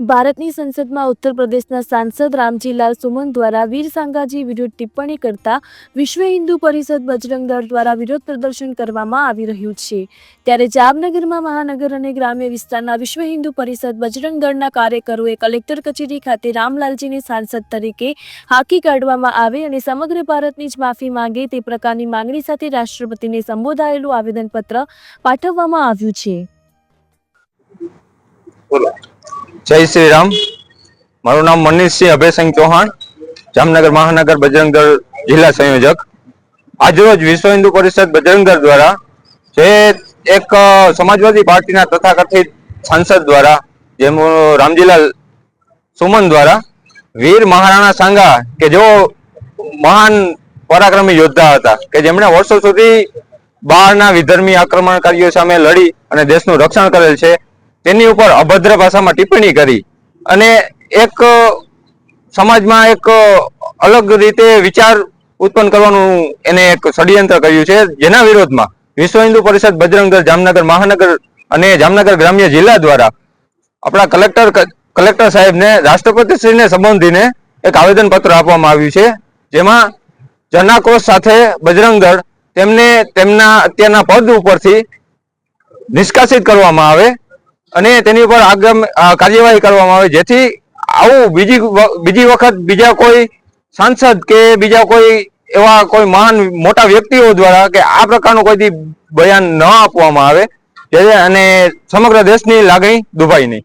ભારતની સંસદમાં ઉત્તર પ્રદેશના સાંસદ રામજીલાલ સુમન દ્વારા વીર સાંગાજી વિરુદ્ધ ટિપ્પણી કરતા વિશ્વ હિન્દુ પરિષદ બજરંગ દળ દ્વારા વિરોધ પ્રદર્શન કરવામાં આવી રહ્યું છે. ત્યારે જામનગરમાં મહાનગર અને ગ્રામ્ય વિસ્તારના વિશ્વ હિન્દુ પરિષદ બજરંગ દળના કાર્યકરોએ કલેક્ટર કચેરી ખાતે રામલાલજીને સાંસદ તરીકે હાંકી કાઢવામાં આવે અને સમગ્ર ભારતની જ માફી માંગે તે પ્રકારની માંગણી સાથે રાષ્ટ્રપતિને સંબોધાયેલું આવેદનપત્ર પાઠવવામાં આવ્યું છે. જય શ્રી રામ મારું નામ મનીષસિંહ અભયસિંહ ચૌહાણ, જામનગર મહાનગર બજરંગ જિલ્લા સંયોજક. આજરોજ વિશ્વ હિન્દુ પરિષદ બજરંગ દ્વારા જે એક સમાજવાદી પાર્ટીના તથાકથિત સાંસદ દ્વારા જેમ રામજીલાલ સુમન દ્વારા વીર મહારાણા સાંગા કે જેઓ મહાન પરાક્રમી યોદ્ધા હતા, કે જેમણે વર્ષો સુધી બહારના વિધર્મી આક્રમણકારીઓ સામે લડી અને દેશનું રક્ષણ કરેલ છે તેની ઉપર અભદ્ર ભાષામાં ટિપ્પણી કરી. અને એક સમાજમાં એક અલગ રીતે વિચાર ઉત્પન્ન કરવાનું એને એક ષડયંત્ર કર્યું છે. જેના વિરોધમાં વિશ્વ હિન્દુ પરિષદ બજરંગદળ જામનગર મહાનગર અને જામનગર ગ્રામ્ય જિલ્લા દ્વારા આપણા કલેક્ટર કલેક્ટર સાહેબને, રાષ્ટ્રપતિશ્રીને સંબંધીને એક આવેદન પત્ર આપવામાં આવ્યું છે. જેમાં જનાક્રોશ સાથે બજરંગદળ તેમને તેમના અત્યારના પદ ઉપરથી નિષ્કાસિત કરવામાં આવે અને તેની ઉપર આગમ કાર્યવાહી કરવામાં આવે. જેથી આવું બીજી બીજી વખત બીજા કોઈ સાંસદ કે બીજા કોઈ એવા કોઈ મહાન મોટા વ્યક્તિઓ દ્વારા કે આ પ્રકારનું કોઈ બયાન ન આપવામાં આવે. અને સમગ્ર દેશની લાગણી દુભાઈ નહીં.